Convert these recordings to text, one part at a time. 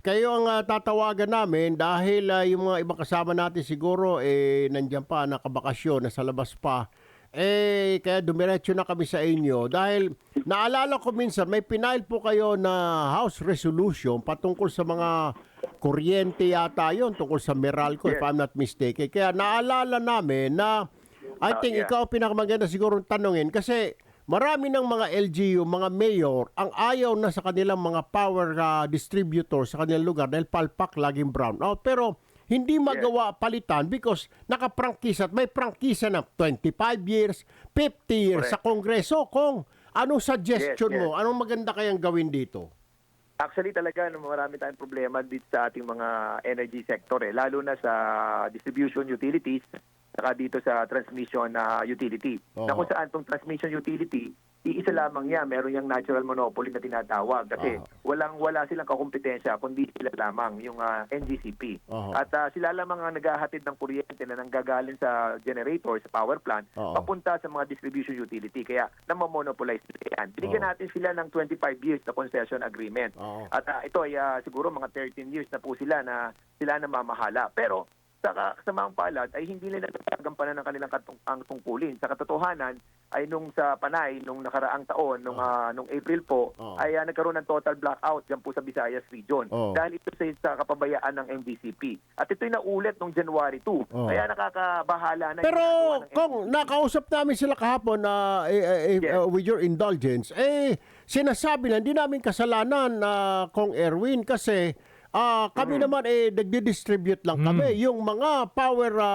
kayo ang ah, tatawagan namin dahil ah, yung mga ibang kasama natin siguro eh nandiyan pa nakabakasyon nasa labas pa. Eh kaya dumiretso na kami sa inyo dahil naalala ko minsan may pinail po kayo na house resolution patungkol sa mga kuryente yata yon tungkol sa Meralco if Yes. I'm not mistaken. Kaya naalala namin na I Ah, think yeah. ikaw pinakamaganda siguro tanungin kasi marami ng mga LGU, mga mayor, ang ayaw na sa kanilang mga power ah, distributor sa kanilang lugar dahil palpak laging brown out. Pero hindi magawa palitan because nakaprangkisa at may prangkisa na 25 years, 50 years Correct. sa Kongreso. Kung anong suggestion Yes, yes. mo? Anong maganda kayang gawin dito? Actually talaga marami tayong problema dito sa ating mga energy sector eh, lalo na sa distribution utilities saka dito sa transmission na utility. Oo. Na kung saan tong transmission utility, iisa lamang yan, meron yung natural monopoly na tinatawag kasi Oo. walang wala silang kakumpetensya kundi sila lamang yung ah, NGCP. Oo. At ah, sila lamang ang naghahatid ng kuryente na nanggagaling sa generator, sa power plant, Oo. papunta sa mga distribution utility. Kaya namamonopolize nila yan. Binigyan Oo. natin sila ng 25 years na concession agreement. Oo. At ah, ito ay ah, siguro mga 13 years na po sila na sila na mamahala. Pero sa ka- kasamang palad ay hindi nila nagagampanan ng kanilang katung- ang tungkulin. Sa katotohanan ay nung sa Panay, nung nakaraang taon, nung, ah, nung April po, Oo. ay ah, nagkaroon ng total blackout dyan po sa Visayas region. Oo. Dahil ito sa, sa kapabayaan ng MDCP. At ito'y naulit nung January 2. Oo. Kaya nakakabahala na yung Pero ginagawa ng kung nakausap namin sila kahapon na eh, eh, eh, Yes. uh, with your indulgence, eh sinasabi na hindi namin kasalanan na Kong Erwin kasi ah, kami Mm-hmm. naman eh nagdi-distribute lang kami yung mga power ah,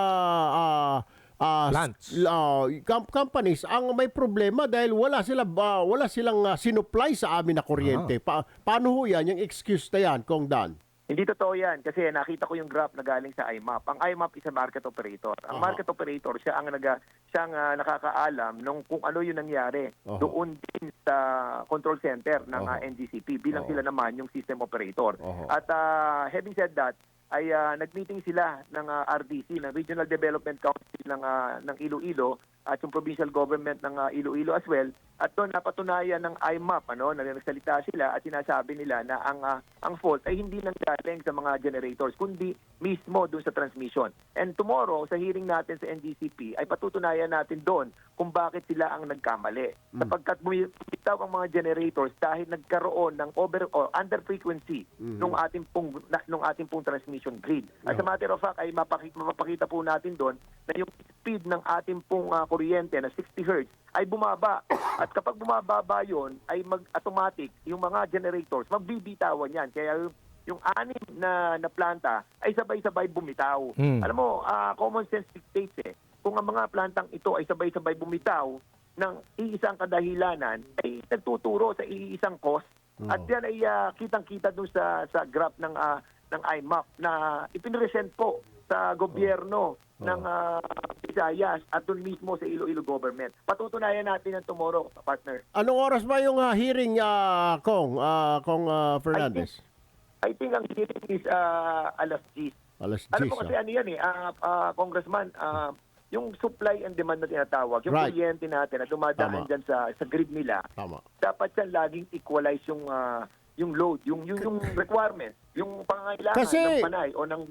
ah, ah, Plants. ah, com- companies ang may problema dahil wala sila ah, wala silang ah, sinupply sa amin na kuryente. Pa- paano ho yan yung excuse na yan Kong Dan? Hindi totoo yan kasi nakita ko yung graph na galing sa IMAP. Ang IMAP is a market operator. Ang Aha. market operator, siya ang naga, siya ang ah, nakakaalam nung kung ano yung nangyari Aha. doon din sa control center ng Aha. ah, NGCP bilang Aha. sila naman yung system operator. Aha. At ah, having said that, ay ah, nagmeeting sila ng ah, RDC, ng Regional Development Council ng ah, ng Iloilo at yung provincial government ng ah, Iloilo as well. At doon napatunayan ng IMAP ano, na nagsalita sila at sinasabi nila na ang ah, ang fault ay hindi lang galing sa mga generators kundi mismo doon sa transmission. And tomorrow sa hearing natin sa NDCP ay patutunayan natin doon kung bakit sila ang nagkamali. Sapagkat bumitaw ang mga generators dahil nagkaroon ng over or under frequency nung ating pong na, nung ating pong transmission grid. As a matter of fact ay mapakita, mapapakita po natin doon na yung speed ng ating pong ah, kuryente na 60 hertz ay bumaba. At kapag bumababa yon ay mag-automatic yung mga generators, magbibitawan yan. Kaya yung- anim na, na planta ay sabay-sabay bumitaw. Mm. Alam mo, ah, common sense dictates eh. Kung ang mga plantang ito ay sabay-sabay bumitaw ng iisang kadahilanan, ay nagtuturo sa iisang cost. At yan ay ah, kitang-kita doon sa, sa graph ng, ah, ng IMAP na ipinresent po sa gobyerno ng ah, Visayas at doon mismo sa Iloilo government. Patutunayan natin yan tomorrow, partner. Anong oras ba yung ah, hearing ah, Kong ah, Kong ah, Fernandez? I think ang hearing is ah, alas 10. Alas 10. Alam mo kasi ah. ano yan eh, ah, ah, Congressman, ah, yung supply and demand na tinatawag, yung Right. kuryente natin na dumadaan Tama. dyan sa, sa grid nila, Tama. dapat yan laging equalize yung ah, yung load, yung yung, yung requirement, yung pangangailangan Kasi- ng Panay o ng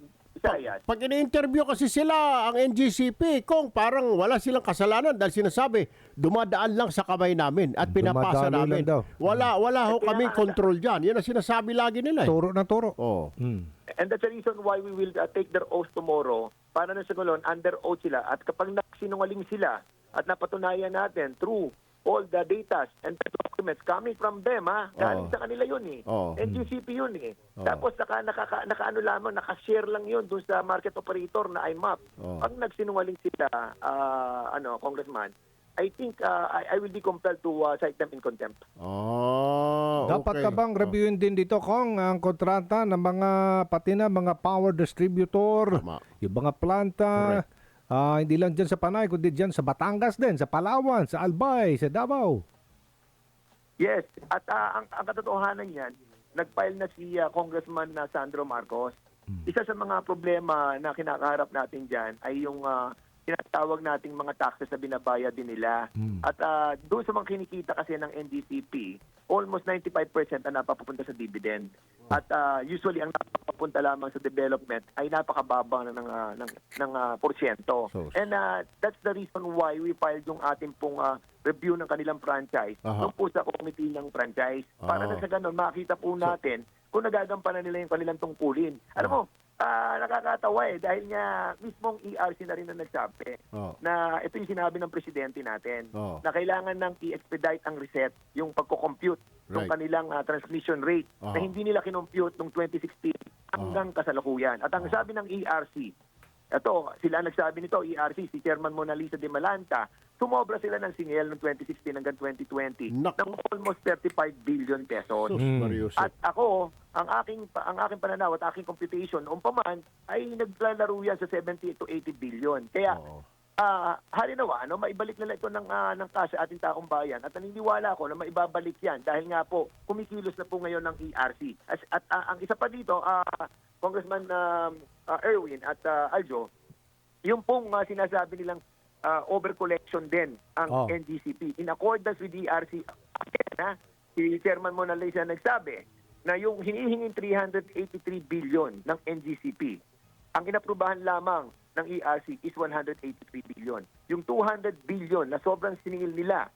Visayas. Pag ini-interview kasi sila ang NGCP, kung parang wala silang kasalanan dahil sinasabi, dumadaan lang sa kamay namin at pinapasa Dumadaloy namin. lang daw. Wala wala ho kaming control diyan. Yan ang sinasabi lagi nila. Eh. Turo na turo. Oh. Mm. And that's the reason why we will uh, take their oath tomorrow para na sa gulon, under oath sila. At kapag nagsinungaling sila at napatunayan natin through all the data and documents coming from them, ha? Galing Oo. sa kanila yun eh. Oo. NGCP yun eh. Oo. Tapos naka, naka, nakaano lamang, nakashare lang yun dun sa market operator na IMAP. Oo. Pag nagsinungaling sila, ah, ano, congressman, I think uh, I, I will be compelled to uh, cite them in contempt. Oh, Dapat okay. ka bang reviewin din dito, Kong, ang kontrata ng mga, pati na mga power distributor, Tama. yung mga planta, ah, hindi lang dyan sa Panay, kundi dyan sa Batangas din, sa Palawan, sa Albay, sa Davao. Yes, at ah, ang, ang katotohanan niyan, nag-file na si ah, Congressman na Sandro Marcos. Isa sa mga problema na kinakaharap natin diyan ay yung ah, tinatawag nating mga taxes na binabayad din nila. Mm. At ah, doon sa mga kinikita kasi ng NDCP almost 95% ang napapunta sa dividend. At ah, usually ang napapunta lamang sa development ay napakababang ng ah, ng ng ah, porsyento. So- And ah, that's the reason why we filed yung ating pong ah, review ng kanilang franchise Aha. doon po sa committee ng franchise para Ah. na sa ganun makita po natin kung nagagampanan nila yung kanilang tungkulin. Alam mo, ah, nakakatawa eh dahil nga mismong ERC na rin ang nagsabi Oh. na ito yung sinabi ng presidente natin Oh. na kailangan nang i-expedite ang reset yung pagko-compute ng Right. kanilang ah, transmission rate na Oh. hindi nila kinompute noong 2016 hanggang kasalukuyan. At ang sabi ng ERC, ito, sila nagsabi nito, ERC, si Chairman Mona Lisa de Malanta, sumobra sila ng singil noong 2016 hanggang 2020 Naku. ng almost 35 billion pesos. Mm. At ako, ang aking ang aking pananaw at aking computation noong paman ay naglalaro yan sa 70 to 80 billion. Kaya Oo. Ah halinawa, ano, maibalik nila ito ng, ah, ng cash sa ating taong bayan. At naniniwala ako na maibabalik yan dahil nga po, kumikilos na po ngayon ng ERC. As, at ah, ang isa pa dito, ah, Congressman um, ah, Erwin at ah, Aljo, yung pong ah, sinasabi nilang ah, overcollection din ang Oh. NGCP. In accordance with ERC, again, ha, si Chairman Mona Lisa nagsabi na yung hinihinging 383 billion ng NGCP, ang inaprubahan lamang ng ERC is 183 billion. Yung 200 billion na sobrang siningil nila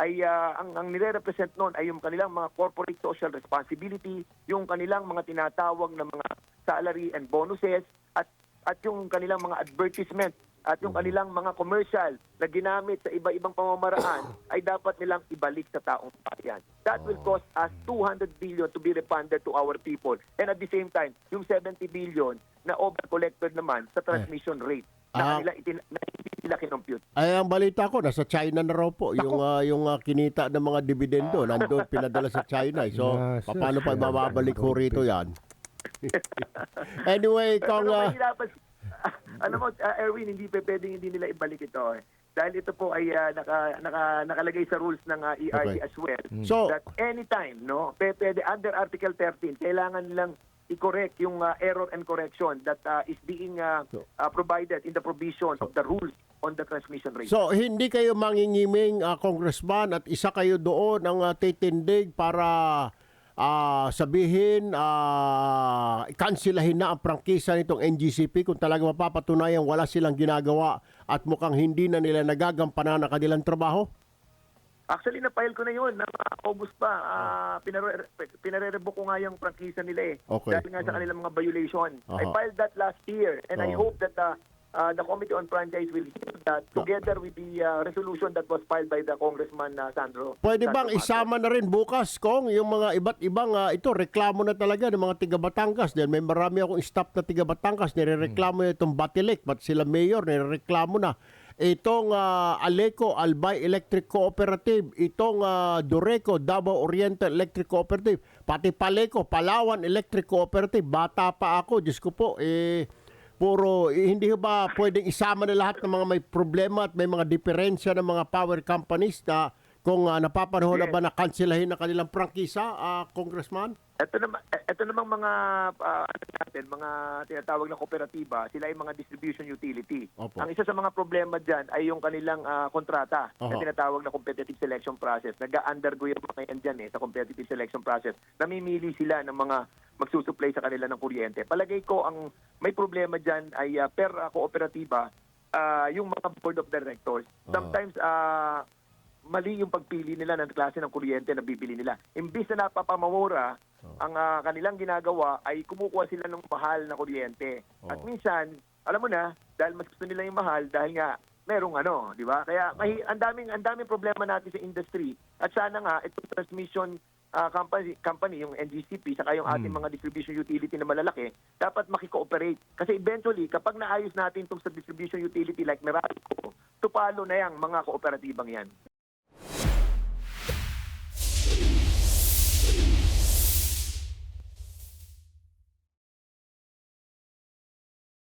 ay ah, ang ang nire-represent noon ay yung kanilang mga corporate social responsibility, yung kanilang mga tinatawag na mga salary and bonuses at at yung kanilang mga advertisement at yung kanilang mga commercial na ginamit sa iba-ibang pamamaraan ay dapat nilang ibalik sa taong bayan. That will cost us 200 billion to be refunded to our people. And at the same time, yung 70 billion na over-collected naman sa transmission rate Ah. na, nila itin, na hindi nila kinompute. Ay, ang balita ko, nasa China na raw po yung ah, yung ah, kinita ng mga dividendo. Nandoon, pinadala sa China. eh. So, Yes, yes. paano pa mababalik ko rito yan? anyway, kung... Ah, mahirapan, alam mo, uh, Erwin, hindi pa pwedeng hindi nila ibalik ito. Eh. Dahil ito po ay ah, naka, naka, nakalagay sa rules ng ah, ERC Okay. as well. So- that anytime, no, pe- pwede, under Article 13, kailangan nilang i-correct yung ah, error and correction that ah, is being So- ah, provided in the provision of the rules on the transmission rate. So, hindi kayo mangingiming, ah, Congressman, at isa kayo doon ang ah, titindig para ah, sabihin, uh, kansilahin na ang prangkisa nitong NGCP kung talaga mapapatunayan wala silang ginagawa at mukhang hindi na nila nagagampanan ang kanilang trabaho? Actually, na-file ko na yun. Na August pa, ah, pinare- pinare-revoke ko nga yung prangkisa nila eh. Okay. Dahil nga sa kanilang mga violation. I Aha. filed that last year and I Oo. hope that uh, uh, the Committee on Franchise will hear that together with the uh, resolution that was filed by the Congressman uh, Sandro. Pwede Sandro bang Mato. isama na rin bukas, Kong, yung mga iba't ibang, ah, ito, reklamo na talaga ng mga tiga Batangas. Dahil may marami akong staff na tiga Batangas, nirereklamo na itong Batilik, but sila mayor, nirereklamo na. Itong ah, Aleco Albay Electric Cooperative, itong ah, Dureco Davao Oriental Electric Cooperative, pati Paleco Palawan Electric Cooperative, bata pa ako, Diyos ko po, eh, puro, eh, hindi ba pwedeng isama na lahat ng mga may problema at may mga diferensya ng mga power companies na kung uh, napapanahon na Yes. ba na kanselahin na kanilang prangkisa, ah, Congressman? Ito naman, ito namang mga ah, ano natin, mga tinatawag na kooperatiba, sila ay mga distribution utility. Opo. Ang isa sa mga problema diyan ay yung kanilang ah, kontrata na Aha. tinatawag na competitive selection process. Nag-undergo yung mga yan dyan eh, sa competitive selection process. Namimili sila ng mga magsusupply sa kanila ng kuryente. Palagay ko ang may problema diyan ay ah, per ah, kooperatiba ah, yung mga board of directors. Sometimes ah, mali yung pagpili nila ng klase ng kuryente na bibili nila. Imbis na napapamamura, ang ah, kanilang ginagawa ay kumukuha sila ng mahal na kuryente. At Oo. minsan, alam mo na, dahil mas gusto nila yung mahal dahil nga merong ano, di ba? Kaya mahi, ang daming ang daming problema natin sa industry. At sana nga itong transmission ah, company, company, yung NGCP, saka yung ating mga distribution utility na malalaki, dapat makikooperate. Kasi eventually, kapag naayos natin itong sa distribution utility like Meralco, tupalo na yung mga kooperatibang yan. you